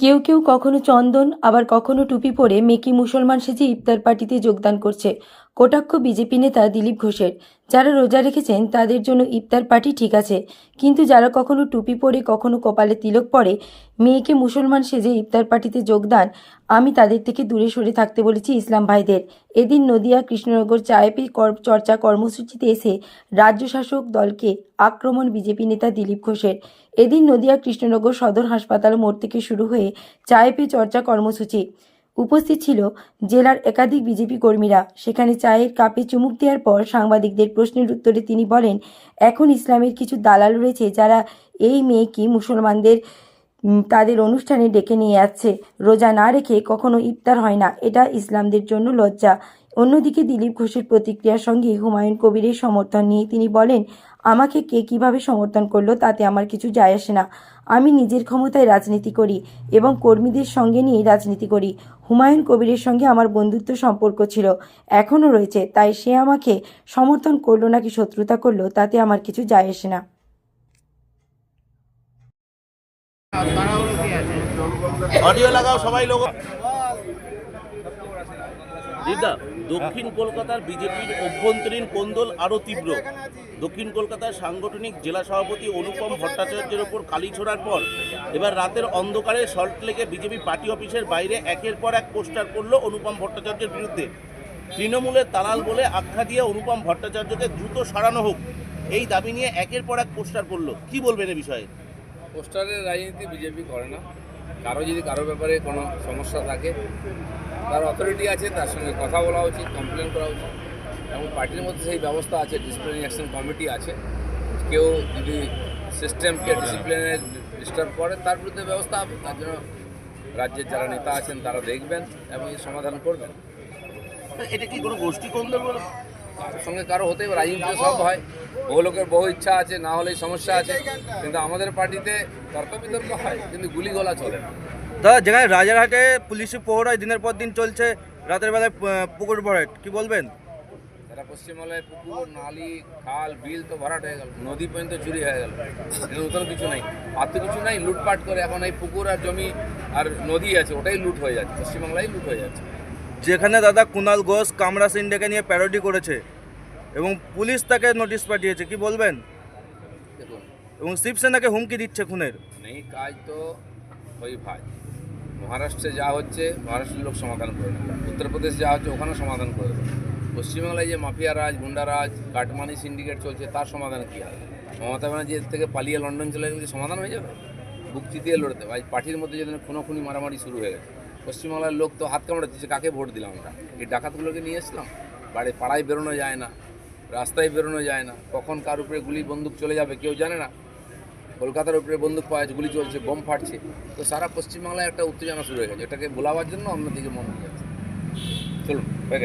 কেউ কেউ কখনো চন্দন, আবার কখনো টুপি পরে মেকি মুসলমান সেজে ইফতার পার্টিতে যোগদান করছে। কটাক্ষ বিজেপি নেতা দিলীপ ঘোষের। যারা রোজা রেখেছেন, তাদের জন্য ইফতার পার্টি ঠিক আছে। কিন্তু যারা কখনো টুপি পরে, কখনো কপালে তিলক পরে, মেয়েকে মুসলমান সেজে ইফতার পার্টিতে যোগদান, আমি তাদের থেকে দূরে সরে থাকতে বলেছি ইসলাম ভাইদের। এদিন নদিয়া কৃষ্ণনগর চায়পি চর্চা কর্মসূচিতে এসে রাজ্য শাসক দলকে আক্রমণ বিজেপি নেতা দিলীপ ঘোষের। এদিন নদিয়া কৃষ্ণনগর সদর হাসপাতাল মোড় থেকে শুরু হয়ে চায়ে পে চর্চা কর্মসূচি। উপস্থিত ছিল জেলার একাধিক বিজেপি কর্মীরা। সেখানে চায়ের কাপে চুমুক দেওয়ার পর সাংবাদিকদের প্রশ্নের উত্তরে তিনি বলেন, এখন ইসলামের কিছু দালাল রয়েছে যারা এই মেয়েকে মুসলমানদের তাদের অনুষ্ঠানে ডেকে নিয়ে যাচ্ছে রোজা না রেখে কখনো ইফতার হয় না। এটা ইসলামদের জন্য লজ্জা। অন্যদিকে দিলীপ ঘোষের প্রতিক্রিয়ার সঙ্গে হুমায়ুন কবিরের সমর্থন নিয়ে তিনি বলেন, আমাকে কে কীভাবে সমর্থন করল তাতে আমার কিছু যায় আসে না। আমি নিজের ক্ষমতায় রাজনীতি করি এবং কর্মীদের সঙ্গে নিয়ে রাজনীতি করি। হুমায়ুন কবিরের সঙ্গে আমার বন্ধুত্ব সম্পর্ক ছিল, এখনও রয়েছে। তাই সে আমাকে সমর্থন করল নাকি শত্রুতা করল তাতে আমার কিছু যায় আসে না। অডিও লাগাও সবাই লোক দিদা দক্ষিণ কলকাতার বিজেপির অভ্যন্তরীণ কোন্দল আরও তীব্র। দক্ষিণ কলকাতার সাংগঠনিক জেলা সভাপতি অনুপম ভট্টাচার্যের ওপর কালি ছোড়ার পর এবার রাতের অন্ধকারে সল্টলেকে বিজেপি পার্টি অফিসের বাইরে একের পর এক পোস্টার করল অনুপম ভট্টাচার্যের বিরুদ্ধে। তৃণমূলের দালাল বলে আখ্যা দিয়ে অনুপম ভট্টাচার্যকে দ্রুত সরানো হোক এই দাবি নিয়ে একের পর এক পোস্টার করল। কি বলবেন এ বিষয়ে? পোস্টারের রাজনীতি বিজেপি করে না। কারও যদি কারও ব্যাপারে কোনো সমস্যা থাকে, তার অথরিটি আছে, তার সঙ্গে কথা বলা উচিত কমপ্লেন করা উচিত। এবং পার্টির মধ্যে সেই ব্যবস্থা আছে ডিসিপ্লিনারি অ্যাকশন কমিটি আছে। কেউ যদি সিস্টেমকে ডিসিপ্লিনে ডিস্টার্ব করে, তার বিরুদ্ধে ব্যবস্থা হবে। তার জন্য রাজ্যের যারা নেতা আছেন, তারা দেখবেন এবং সমাধান করবেন। এটা কি কোনো গোষ্ঠী কোন্দল কারোর সঙ্গে কারও হতেই পারে রাজনীতি সব হয়। বহু লোকের বহু ইচ্ছা আছে না হলেই সমস্যা আছে। কিন্তু আমাদের পার্টিতে তর্ক বিতর্ক হয় কিন্তু গুলিগোলা চলে না। দাদা যেখানে রাজারহাটে পুলিশের প্রহরায় দিনের পর দিন চলছে রাতের বেলায় পুকুর ভরাট কি বলবেন? তারা পশ্চিমবাংলায় পুকুর নালি খাল বিল তো ভরাট হয়ে গেল নদী পর্যন্ত চুরি হয়ে গেল। নতুন কিছু নাই। আর তো কিছু নাই লুটপাট করে এখন এই পুকুর আর জমি আর নদী আছে ওটাই লুট হয়ে যাচ্ছে পশ্চিমবাংলায় লুট হয়ে যাচ্ছে। যেখানে দাদা কুনাল ঘোষ কামরা সিং ডেকে নিয়ে প্যারোডি করেছে এবং পুলিশ তাকে নোটিশ পাঠিয়েছে। কি বলবেন? এবং শিবসেনাকে হুমকি দিচ্ছে খুনের। নেই কাজ তো ওই ভাই। মহারাষ্ট্রে যা হচ্ছে মহারাষ্ট্রের লোক সমাধান করে নেবে। উত্তরপ্রদেশ যা হচ্ছে ওখানেও সমাধান করে দেবে। পশ্চিমবাংলায় যে মাফিয়া রাজ গুন্ডা রাজ কাটমানি সিন্ডিকেট চলছে তার সমাধান কী হবে? মমতা ব্যানার্জি থেকে পালিয়ে লন্ডন চলে গেলে সমাধান হয়ে যাবে? বুক চিতিয়ে লড়তে। আজ পার্টির মধ্যে যেদিন খুনোখুনি মারামারি শুরু হয়ে গেছে পশ্চিমবাংলার লোক তো হাত কামড়ে দিচ্ছে কাকে ভোট দিলাম আমরা? এই ডাকাতগুলোকে নিয়ে এসলাম বাড়ি পাড়ায় বেরোনো যায় না, রাস্তায় বেরোনো যায় না। কখন কার উপরে গুলি বন্দুক চলে যাবে কেউ জানে না। কলকাতার উপরে বন্দুক পাওয়া গুলি চলছে, বোম ফাটছে। তো সারা পশ্চিমবাংলায় একটা উত্তেজনা শুরু হয়ে গেছে। এটাকে বোলাবার জন্য অন্যদিকে মন হয়ে যাচ্ছে চলুন, হয়ে